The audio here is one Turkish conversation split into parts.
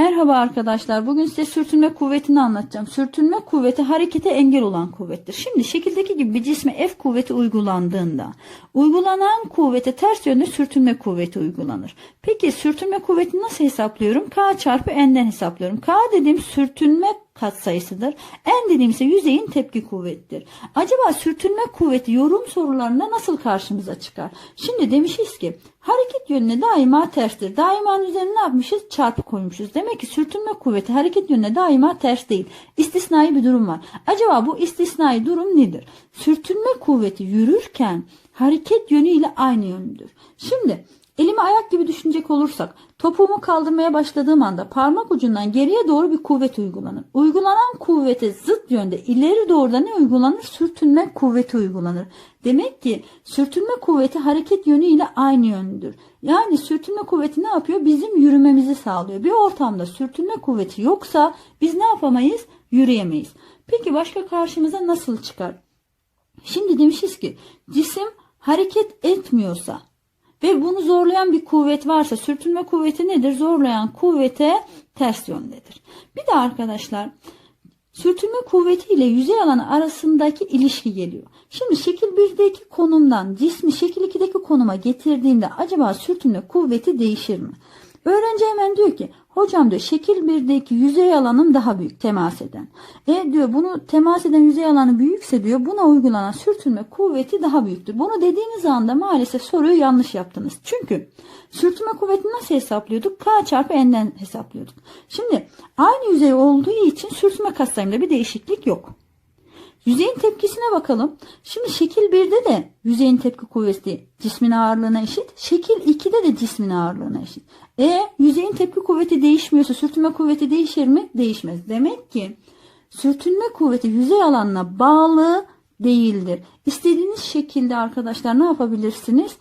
Merhaba arkadaşlar. Bugün size sürtünme kuvvetini anlatacağım. Sürtünme kuvveti harekete engel olan kuvvettir. Şimdi şekildeki gibi bir cisme F kuvveti uygulandığında uygulanan kuvvete ters yönde sürtünme kuvveti uygulanır. Peki sürtünme kuvvetini nasıl hesaplıyorum? K çarpı N'den hesaplıyorum. K dediğim sürtünme katsayısıdır. N dediğim ise yüzeyin tepki kuvvettir. Acaba sürtünme kuvveti yorum sorularında nasıl karşımıza çıkar? Şimdi demişiz ki hareket yönüne daima terstir. Daimanın üzerine ne yapmışız? Çarpı koymuşuz. Demek ki sürtünme kuvveti hareket yönüne daima ters değil. İstisnai bir durum var. Acaba bu istisnai durum nedir? Sürtünme kuvveti yürürken hareket yönüyle aynı yönlüdür. Şimdi Elimi ayak gibi düşünecek olursak topuğumu kaldırmaya başladığım anda parmak ucundan geriye doğru bir kuvvet uygulanır. Uygulanan kuvvete zıt yönde ileri doğru da ne uygulanır? Sürtünme kuvveti uygulanır. Demek ki sürtünme kuvveti hareket yönüyle aynı yönlüdür. Yani sürtünme kuvveti ne yapıyor? Bizim yürümemizi sağlıyor. Bir ortamda sürtünme kuvveti yoksa biz ne yapamayız? Yürüyemeyiz. Peki başka karşımıza nasıl çıkar? Şimdi demişiz ki cisim hareket etmiyorsa ve bunu zorlayan bir kuvvet varsa sürtünme kuvveti nedir? Zorlayan kuvvete ters yöndedir. Bir de arkadaşlar sürtünme kuvveti ile yüzey alanı arasındaki ilişki geliyor. Şimdi şekil 1'deki konumdan cismi şekil 2'deki konuma getirdiğinde acaba sürtünme kuvveti değişir mi? Öğrenci hemen diyor ki hocam diyor şekil 1'deki yüzey alanım daha büyük temas eden. E diyor bunu temas eden yüzey alanı büyükse diyor buna uygulanan sürtünme kuvveti daha büyüktür. Bunu dediğiniz anda maalesef soruyu yanlış yaptınız. Çünkü sürtünme kuvvetini nasıl hesaplıyorduk? K çarpı N'den hesaplıyorduk. Şimdi aynı yüzey olduğu için sürtünme katsayımda bir değişiklik yok. Yüzeyin tepkisine bakalım. Şimdi şekil 1'de de yüzeyin tepki kuvveti cismin ağırlığına eşit. Şekil 2'de de cismin ağırlığına eşit. E yüzeyin tepki kuvveti değişmiyorsa sürtünme kuvveti değişir mi? Değişmez. Demek ki sürtünme kuvveti yüzey alanına bağlı değildir. İstediğiniz şekilde arkadaşlar ne yapabilirsiniz?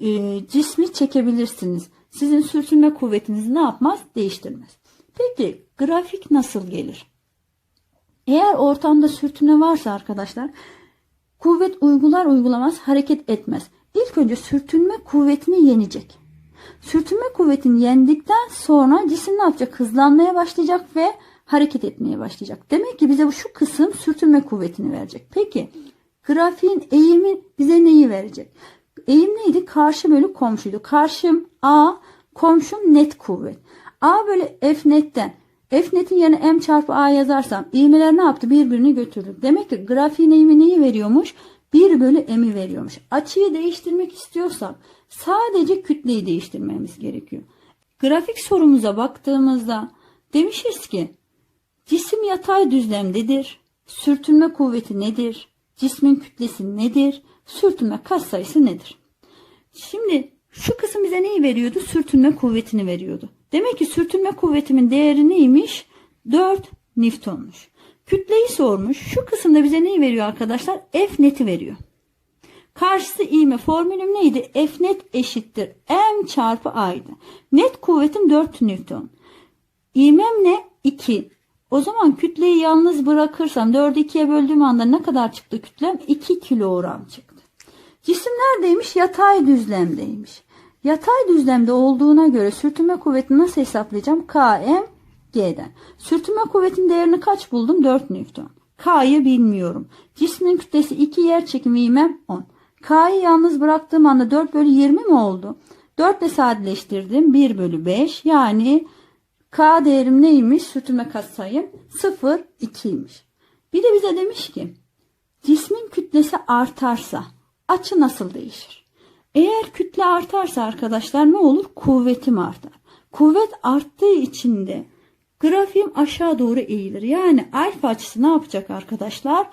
E, cismi çekebilirsiniz. Sizin sürtünme kuvvetinizi ne yapmaz? Değiştirmez. Peki grafik nasıl gelir? Eğer ortamda sürtünme varsa arkadaşlar kuvvet uygular uygulamaz hareket etmez. İlk önce sürtünme kuvvetini yenecek. Sürtünme kuvvetini yendikten sonra cisim ne yapacak? Hızlanmaya başlayacak ve hareket etmeye başlayacak. Demek ki bize bu şu kısım sürtünme kuvvetini verecek. Peki grafiğin eğimi bize neyi verecek? Eğim neydi? Karşı bölü komşuydu. Karşım A, komşum net kuvvet. A bölü F netten F netin yerine M çarpı A yazarsam ivmeler ne yaptı? Birbirini götürdü. Demek ki grafiğin eğimi neyi veriyormuş? 1 bölü M'i veriyormuş. Açıyı değiştirmek istiyorsak sadece kütleyi değiştirmemiz gerekiyor. Grafik sorumuza baktığımızda demişiz ki cisim yatay düzlemdedir. Sürtünme kuvveti nedir? Cismin kütlesi nedir? Sürtünme katsayısı nedir? Şimdi şu kısım bize neyi veriyordu? Sürtünme kuvvetini veriyordu. Demek ki sürtünme kuvvetimin değeri neymiş? 4 Newton'muş. Kütleyi sormuş. Şu kısımda bize neyi veriyor arkadaşlar? F neti veriyor. Karşısı ivme formülüm neydi? F net eşittir. M çarpı A'ydı. Net kuvvetim 4 Newton. İvmem ne? 2. O zaman kütleyi yalnız bırakırsam 4'ü 2'ye böldüğüm anda ne kadar çıktı kütlem? 2 kilogram çıktı. Cisim neredeymiş? Yatay düzlemdeymiş. Yatay düzlemde olduğuna göre sürtünme kuvvetini nasıl hesaplayacağım? Km G'den. Sürtünme kuvvetinin değerini kaç buldum? 4 Newton. K'yı bilmiyorum. Cismin kütlesi 2 yer çekimi ivmem 10. K'yı yalnız bıraktığım anda 4 bölü 20 mi oldu? 4 ile sadeleştirdim. 1 bölü 5 yani K değerim neymiş? Sürtünme katsayım 0, 2'ymiş. Bir de bize demiş ki cismin kütlesi artarsa açı nasıl değişir? Eğer kütle artarsa arkadaşlar ne olur? Kuvvetim artar. Kuvvet arttığı için de grafiğim aşağı doğru eğilir. Yani alfa açısı ne yapacak arkadaşlar?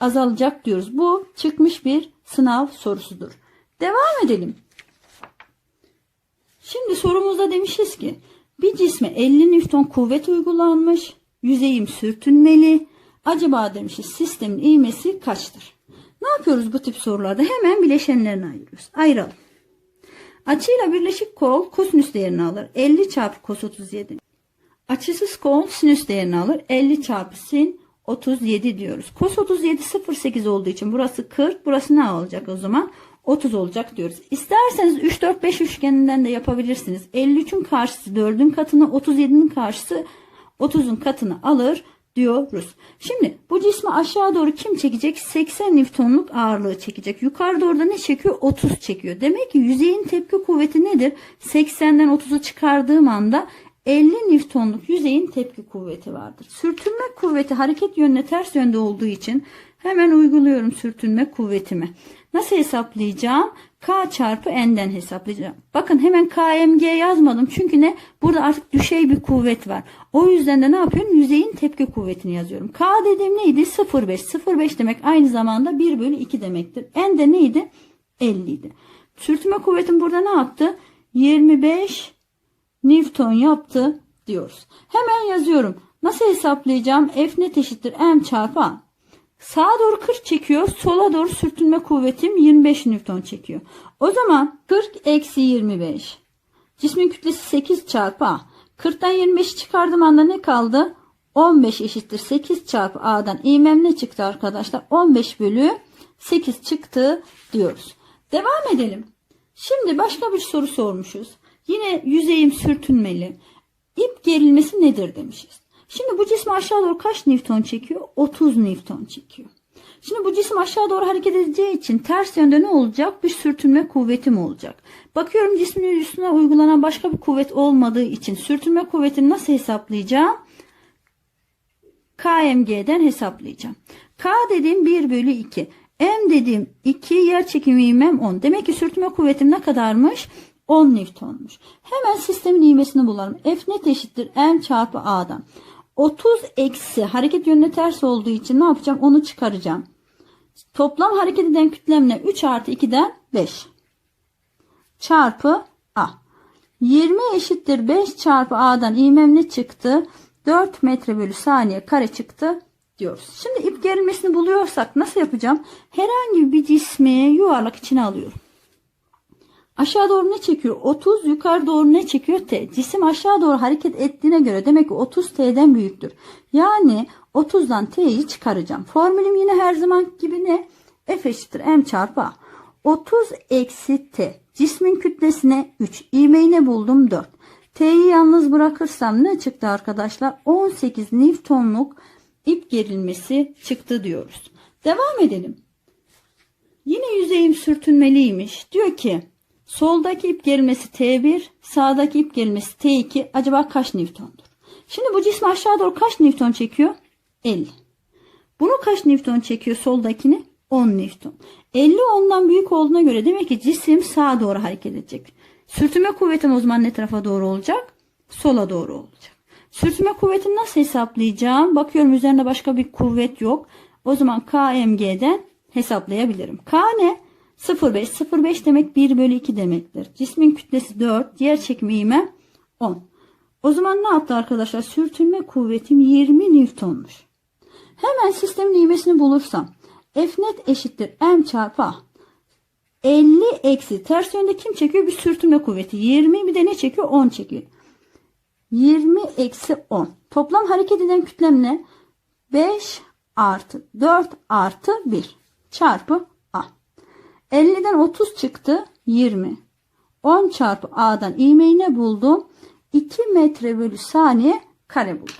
Azalacak diyoruz. Bu çıkmış bir sınav sorusudur. Devam edelim. Şimdi sorumuzda demişiz ki bir cisme 50 Newton kuvvet uygulanmış. Yüzeyim sürtünmeli. Acaba demişiz sistemin ivmesi kaçtır? Ne yapıyoruz bu tip sorularda? Hemen bileşenlerini ayırıyoruz. Ayıralım. Açıyla birleşik kol kosinüs değerini alır. 50 çarpı kos 37. Açısız kol sinüs değerini alır. 50 çarpı sin 37 diyoruz. Kos 37 0,8 olduğu için burası 40. Burası ne olacak o zaman? 30 olacak diyoruz. İsterseniz 3 4 5 üçgeninden de yapabilirsiniz. 53'ün karşısı 4'ün katını, 37'nin karşısı 30'un katını alır diyoruz. Şimdi bu cismi aşağı doğru kim çekecek? 80 Newton'luk ağırlığı çekecek. Yukarı doğru da ne çekiyor? 30 çekiyor. Demek ki yüzeyin tepki kuvveti nedir? 80'den 30'u çıkardığım anda 50 Newton'luk yüzeyin tepki kuvveti vardır. Sürtünme kuvveti hareket yönüne ters yönde olduğu için hemen uyguluyorum sürtünme kuvvetimi. Nasıl hesaplayacağım? K çarpı N'den hesaplayacağım. Bakın hemen KMG yazmadım. Çünkü ne? Burada artık düşey bir kuvvet var. O yüzden de ne yapıyorum? Yüzeyin tepki kuvvetini yazıyorum. K dediğim neydi? 0,5. 0,5 demek aynı zamanda 1 bölü 2 demektir. N de neydi? 50 idi. Sürtünme kuvvetim burada ne yaptı? 25 Newton yaptı diyoruz. Hemen yazıyorum. Nasıl hesaplayacağım? F net eşittir M çarpı A. Sağa doğru 40 çekiyor. Sola doğru sürtünme kuvvetim 25 Newton çekiyor. O zaman 40 eksi 25. Cismin kütlesi 8 çarpı A. 40'tan 25 çıkardığım anda ne kaldı? 15 eşittir 8 çarpı A'dan İğmem ne çıktı arkadaşlar? 15 bölü 8 çıktı diyoruz. Devam edelim. Şimdi başka bir soru sormuşuz. Yine yüzeyim sürtünmeli. İp gerilmesi nedir demişiz. Şimdi bu cismi aşağı doğru kaç Newton çekiyor? 30 Newton çekiyor. Şimdi bu cisim aşağı doğru hareket edeceği için ters yönde ne olacak? Bir sürtünme kuvveti mi olacak? Bakıyorum cismin üstüne uygulanan başka bir kuvvet olmadığı için sürtünme kuvvetini nasıl hesaplayacağım? KMG'den hesaplayacağım. K dediğim 1 bölü 2. M dediğim 2 yer çekimi ivmem 10. Demek ki sürtünme kuvvetim ne kadarmış? 10 Newton'muş. Hemen sistemin ivmesini bulalım. F net eşittir M çarpı A'dan. 30 eksi hareket yönüne ters olduğu için ne yapacağım? Onu çıkaracağım. Toplam hareket eden kütlemle 3 artı 2'den 5. Çarpı A. 20 eşittir 5 çarpı A'dan ivmem ne çıktı? 4 metre bölü saniye kare çıktı diyoruz. Şimdi ip gerilmesini buluyorsak nasıl yapacağım? Herhangi bir cismi yuvarlak içine alıyorum. Aşağı doğru ne çekiyor? 30 yukarı doğru ne çekiyor? T. Cisim aşağı doğru hareket ettiğine göre demek ki 30 T'den büyüktür. Yani 30'dan T'yi çıkaracağım. Formülüm yine her zaman gibi ne? F eşittir M çarpı A. 30 eksi T. Cismin kütlesine 3. İğmeyi buldum? 4. T'yi yalnız bırakırsam ne çıktı arkadaşlar? 18 Newton'luk ip gerilmesi çıktı diyoruz. Devam edelim. Yine yüzeyim sürtünmeliymiş. Diyor ki Soldaki ip gerilmesi T1, sağdaki ip gerilmesi T2 acaba kaç Newton'dur? Şimdi bu cismi aşağı doğru kaç Newton çekiyor? 50. Bunu kaç Newton çekiyor soldakini? 10 Newton. 50 ondan büyük olduğuna göre demek ki cisim sağa doğru hareket edecek. Sürtünme kuvvetim o zaman ne tarafa doğru olacak? Sola doğru olacak. Sürtünme kuvvetini nasıl hesaplayacağım? Bakıyorum üzerinde başka bir kuvvet yok. O zaman KMG'den hesaplayabilirim. K ne? 0,5. 0,5 demek 1 bölü 2 demektir. Cismin kütlesi 4. Diğer çekimi ivme 10. O zaman ne yaptı arkadaşlar? Sürtünme kuvvetim 20 Newton'muş. Hemen sistemin ivmesini bulursam F net eşittir M çarpı A. 50 eksi ters yönde kim çekiyor? Bir sürtünme kuvveti. 20 bir de ne çekiyor? 10 çekiyor. 20 eksi 10. Toplam hareket eden kütlem ne? 5 artı 4 artı 1 çarpı 50'den 30 çıktı 20. 10 çarpı A'dan ivmeyi ne buldum? 2 metre bölü saniye kare buldum.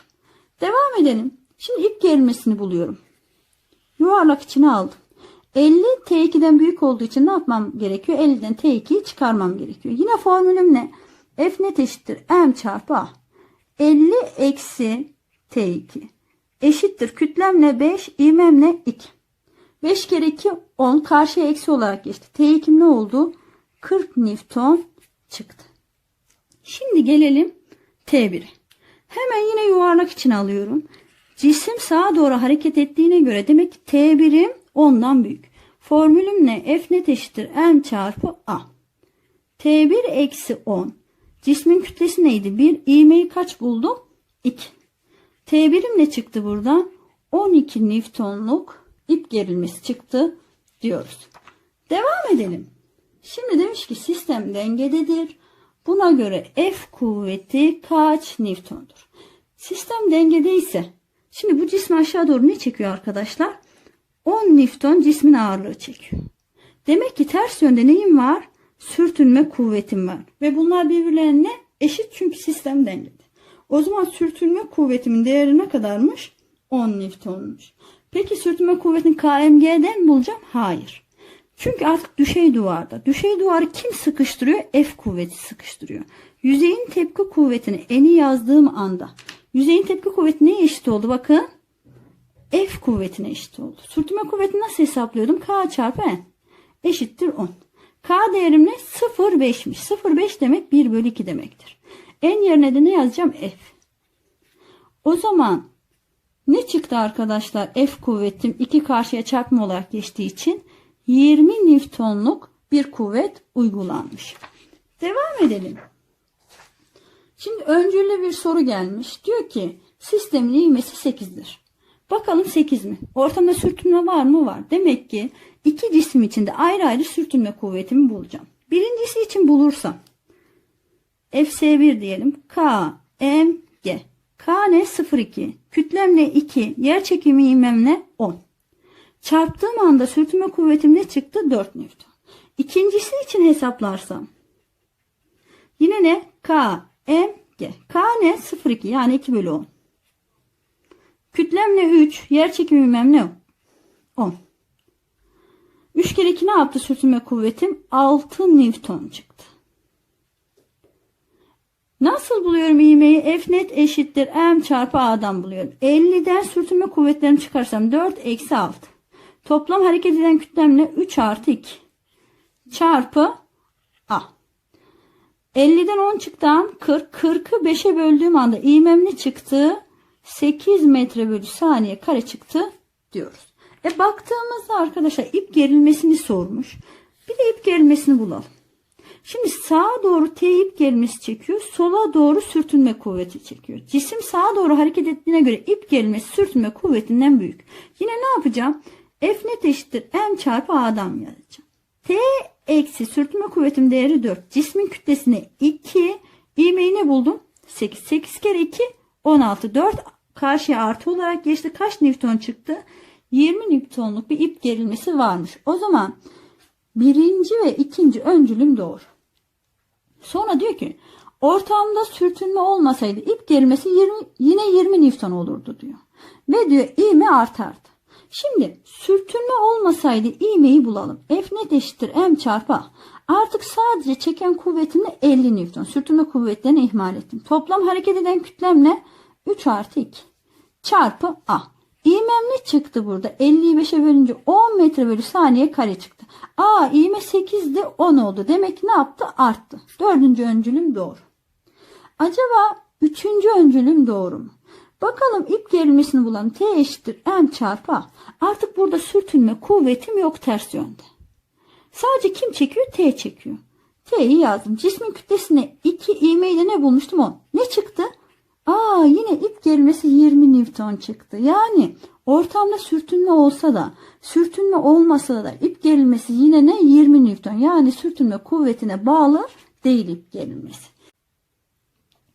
Devam edelim. Şimdi ip gerilmesini buluyorum. Yuvarlak içine aldım. 50 T2'den büyük olduğu için ne yapmam gerekiyor? 50'den T2'yi çıkarmam gerekiyor. Yine formülüm ne? F net eşittir M çarpı A. 50 eksi T2 eşittir. Kütlemle 5, ivmemle 2. 5 kere 2 10 karşıya eksi olarak geçti. T2 ne oldu? 40 Newton çıktı. Şimdi gelelim T1'e. Hemen yine yuvarlak içine alıyorum. Cisim sağa doğru hareket ettiğine göre demek ki T1'im 10'dan büyük. Formülüm ne? F net eşittir M çarpı A. T1 eksi 10. Cismin kütlesi neydi? 1. İğmeyi kaç buldum? 2. T1'im ne çıktı burada? 12 Newton'luk ip gerilmesi çıktı diyoruz. Devam edelim. Şimdi demiş ki sistem dengededir. Buna göre F kuvveti kaç Newton'dur? Sistem dengedeyse şimdi bu cismi aşağı doğru ne çekiyor arkadaşlar? 10 Newton cismin ağırlığı çekiyor. Demek ki ters yönde neyim var? Sürtünme kuvvetim var. Ve bunlar birbirlerine eşit çünkü sistem dengede. O zaman sürtünme kuvvetimin değeri ne kadarmış? 10 Newton'muş. Peki sürtünme kuvvetini KMG'den mi bulacağım? Hayır. Çünkü artık düşey duvarda. Düşey duvarı kim sıkıştırıyor? F kuvveti sıkıştırıyor. Yüzeyin tepki kuvvetini eni yazdığım anda yüzeyin tepki kuvveti neye eşit oldu? Bakın. F kuvvetine eşit oldu. Sürtünme kuvvetini nasıl hesaplıyordum? K çarpı N eşittir 10. K değerim ne? 0,5'miş. 0,5 demek 1 bölü 2 demektir. N yerine de ne yazacağım? F. O zaman ne çıktı arkadaşlar? F kuvvetim 2 karşıya çarpma olarak geçtiği için 20 Newton'luk bir kuvvet uygulanmış. Devam edelim. Şimdi öncüllü bir soru gelmiş. Diyor ki sistemin ivmesi 8'dir. Bakalım 8 mi? Ortamda sürtünme var mı? Var. Demek ki iki cisim içinde ayrı ayrı sürtünme kuvvetimi bulacağım. Birincisi için bulursam FC1 diyelim. K, M, G. K ne? 0,2. Kütlem ne? 2. Yer çekimi ivmem ne? 10. Çarptığım anda sürtünme kuvvetim ne çıktı? 4 Newton. İkincisi için hesaplarsam yine ne? K, M, G. K ne? 0,2 yani 2 bölü 10. Kütlem ne? 3. Yer çekimi ivmem ne? 10. 3 kere 2 ne yaptı sürtünme kuvvetim? 6 Newton çıktı. Nasıl buluyorum ivmeyi? F net eşittir M çarpı A'dan buluyorum. 50'den sürtünme kuvvetlerimi çıkarsam 4 eksi 6. Toplam hareket eden kütlem ne? 3 artı 2. Çarpı A. 50'den 10 çıktan 40. 40'ı 5'e böldüğüm anda ivmem ne çıktı? 8 metre bölü saniye kare çıktı diyoruz. E baktığımızda arkadaşlar ip gerilmesini sormuş. Bir de ip gerilmesini bulalım. Şimdi sağa doğru T ip gerilmesi çekiyor. Sola doğru sürtünme kuvveti çekiyor. Cisim sağa doğru hareket ettiğine göre ip gerilmesi sürtünme kuvvetinden büyük. Yine ne yapacağım? F net eşittir M çarpı A'dan yazacağım. T eksi sürtünme kuvvetim değeri 4. Cismin kütlesine 2. İğmeyi ne buldum? 8. 8 kere 2 16. 4 karşıya artı olarak geçti. Kaç Newton çıktı? 20 Newton'luk bir ip gerilmesi varmış. O zaman birinci ve ikinci öncülüm doğru. Sonra diyor ki ortamda sürtünme olmasaydı ip gerilmesi 20, yine 20 Newton olurdu diyor. Ve diyor ivme artardı. Şimdi sürtünme olmasaydı ivmeyi bulalım. F net eşittir M çarpı A. Artık sadece çeken kuvvetini 50 Newton. Sürtünme kuvvetlerini ihmal ettim. Toplam hareket eden kütlem ne? 3 artı 2 çarpı A. İğmem ne çıktı burada? 50'yi 5'e bölünce 10 metre bölü saniye kare çıktı. A iğme 8'di 10 oldu. Demek ki ne yaptı? Arttı. Dördüncü öncülüm doğru. Acaba üçüncü öncülüm doğru mu? Bakalım ip gerilmesini bulan T eşittir M çarpı A. Artık burada sürtünme kuvvetim yok ters yönde. Sadece kim çekiyor? T çekiyor. T'yi yazdım. Cismin kütlesine 2 ivmeyle ne bulmuştum? 10. Ne çıktı? Aa yine ip gerilmesi 20 Newton çıktı. Yani ortamda sürtünme olsa da sürtünme olmasa da ip gerilmesi yine ne 20 Newton. Yani sürtünme kuvvetine bağlı değil ip gerilmesi.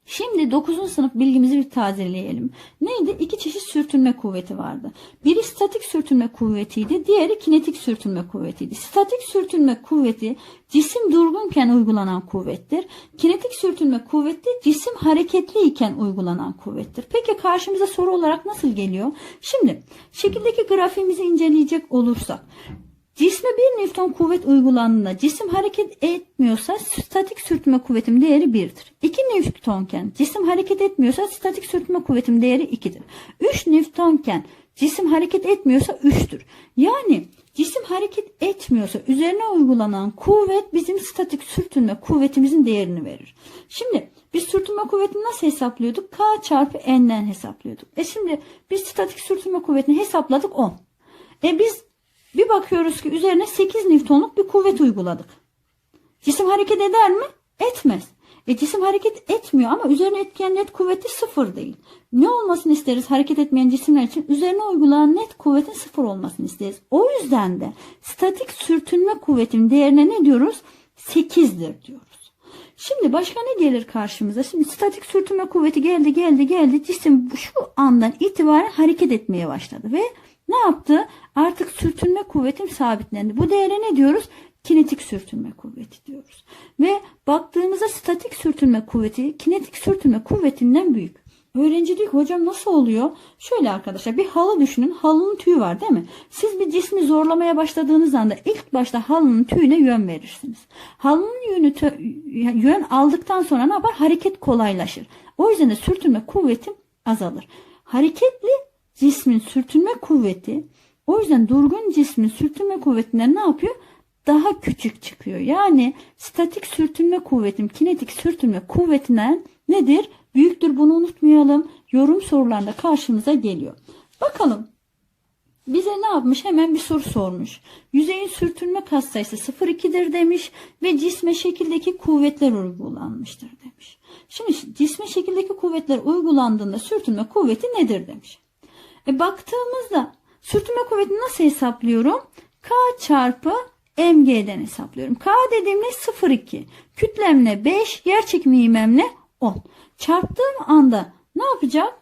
Şimdi 9. sınıf bilgimizi bir tazeleyelim. Neydi? İki çeşit sürtünme kuvveti vardı. Biri statik sürtünme kuvvetiydi, diğeri kinetik sürtünme kuvvetiydi. Statik sürtünme kuvveti cisim durgunken uygulanan kuvvettir. Kinetik sürtünme kuvveti cisim hareketliyken uygulanan kuvvettir. Peki karşımıza soru olarak nasıl geliyor? Şimdi şekildeki grafiğimizi inceleyecek olursak Cisme 1 Newton kuvvet uygulandığında cisim hareket etmiyorsa statik sürtünme kuvvetim değeri 1'dir. 2 Newtonken cisim hareket etmiyorsa statik sürtünme kuvvetim değeri 2'dir. 3 Newtonken cisim hareket etmiyorsa 3'tür. Yani cisim hareket etmiyorsa üzerine uygulanan kuvvet bizim statik sürtünme kuvvetimizin değerini verir. Şimdi biz sürtünme kuvvetini nasıl hesaplıyorduk? K çarpı N'den hesaplıyorduk. E şimdi biz statik sürtünme kuvvetini hesapladık 10. E biz bir bakıyoruz ki üzerine 8 Newton'luk bir kuvvet uyguladık. Cisim hareket eder mi? Etmez. E cisim hareket etmiyor ama üzerine etkileyen net kuvveti sıfır değil. Ne olmasını isteriz hareket etmeyen cisimler için? Üzerine uygulanan net kuvvetin sıfır olmasını isteriz. O yüzden de statik sürtünme kuvvetinin değerine ne diyoruz? 8'dir diyoruz. Şimdi başka ne gelir karşımıza? Şimdi statik sürtünme kuvveti geldi geldi geldi. Cisim şu andan itibaren hareket etmeye başladı ve Ne yaptı? Artık sürtünme kuvvetim sabitlendi. Bu değere ne diyoruz? Kinetik sürtünme kuvveti diyoruz. Ve baktığımızda statik sürtünme kuvveti kinetik sürtünme kuvvetinden büyük. Öğrenci diyor ki hocam nasıl oluyor? Şöyle arkadaşlar bir halı düşünün. Halının tüyü var değil mi? Siz bir cismi zorlamaya başladığınız anda ilk başta halının tüyüne yön verirsiniz. Halının yönü yön aldıktan sonra ne yapar? Hareket kolaylaşır. O yüzden de sürtünme kuvvetim azalır. Hareketli cismin sürtünme kuvveti o yüzden durgun cismin sürtünme kuvvetinden ne yapıyor? Daha küçük çıkıyor. Yani statik sürtünme kuvvetim kinetik sürtünme kuvvetinden nedir? Büyüktür bunu unutmayalım. Yorum sorularında karşımıza geliyor. Bakalım bize ne yapmış? Hemen bir soru sormuş. Yüzeyin sürtünme katsayısı 0,2'dir demiş ve cisme şekildeki kuvvetler uygulanmıştır demiş. Şimdi cisme şekildeki kuvvetler uygulandığında sürtünme kuvveti nedir demiş. E baktığımızda sürtünme kuvvetini nasıl hesaplıyorum? K çarpı mg'den hesaplıyorum. K dediğim ne? 0,2. Kütlemle 5, yer çekimi ivmemle 10. Çarptığım anda ne yapacak?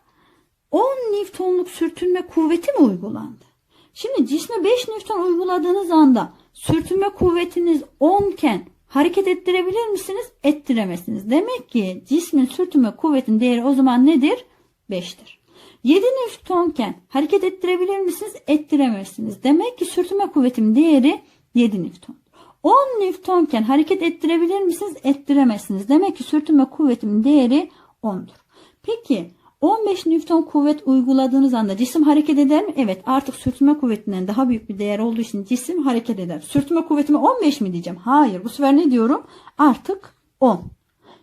10 Newton'luk sürtünme kuvveti mi uygulandı? Şimdi cisme 5 Newton uyguladığınız anda sürtünme kuvvetiniz 10 iken hareket ettirebilir misiniz? Ettiremezsiniz. Demek ki cismin sürtünme kuvvetinin değeri o zaman nedir? 5'tir. 7 Newton iken hareket ettirebilir misiniz? Ettiremezsiniz. Demek ki sürtünme kuvvetimin değeri 7 Newton. 10 Newton iken hareket ettirebilir misiniz? Ettiremezsiniz. Demek ki sürtünme kuvvetimin değeri 10'dur. Peki 15 Newton kuvvet uyguladığınız anda cisim hareket eder mi? Evet artık sürtünme kuvvetinden daha büyük bir değer olduğu için cisim hareket eder. Sürtünme kuvvetimi 15 mi diyeceğim? Hayır bu sefer ne diyorum? Artık 10.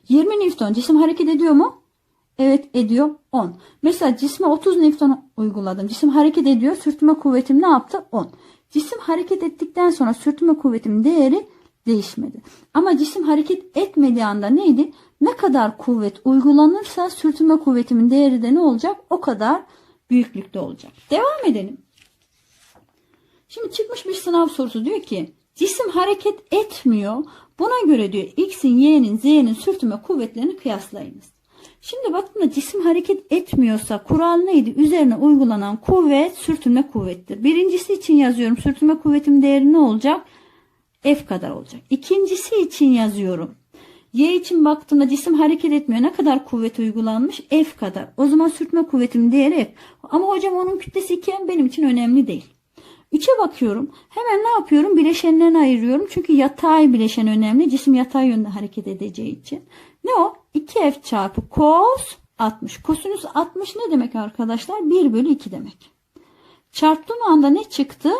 20 Newton cisim hareket ediyor mu? Evet ediyor 10. Mesela cisme 30 Newton uyguladım. Cisim hareket ediyor. Sürtünme kuvvetim ne yaptı? 10. Cisim hareket ettikten sonra sürtünme kuvvetimin değeri değişmedi. Ama cisim hareket etmediği anda neydi? Ne kadar kuvvet uygulanırsa sürtünme kuvvetimin değeri de ne olacak? O kadar büyüklükte olacak. Devam edelim. Şimdi çıkmış bir sınav sorusu diyor ki cisim hareket etmiyor. Buna göre diyor x'in, y'nin, z'nin sürtünme kuvvetlerini kıyaslayınız. Şimdi baktığımda cisim hareket etmiyorsa kural neydi? Üzerine uygulanan kuvvet sürtünme kuvvettir. Birincisi için yazıyorum. Sürtünme kuvvetim değeri ne olacak? F kadar olacak. İkincisi için yazıyorum. Y için baktığımda cisim hareket etmiyor. Ne kadar kuvvet uygulanmış? F kadar. O zaman sürtme kuvvetimin değeri F. Ama hocam onun kütlesi 2 benim için önemli değil. 3'e bakıyorum. Hemen ne yapıyorum? Bileşenlerini ayırıyorum. Çünkü yatay bileşen önemli. Cisim yatay yönde hareket edeceği için. Ne o? 2F çarpı cos 60. Kosinüs 60 ne demek arkadaşlar? 1 bölü 2 demek. Çarptığım anda ne çıktı?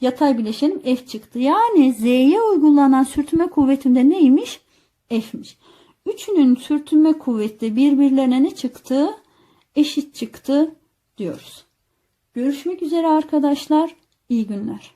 Yatay bileşenim F çıktı. Yani Z'ye uygulanan sürtünme kuvvetimde neymiş? F'miş. Üçünün sürtünme kuvveti birbirlerine ne çıktı? Eşit çıktı diyoruz. Görüşmek üzere arkadaşlar. İyi günler.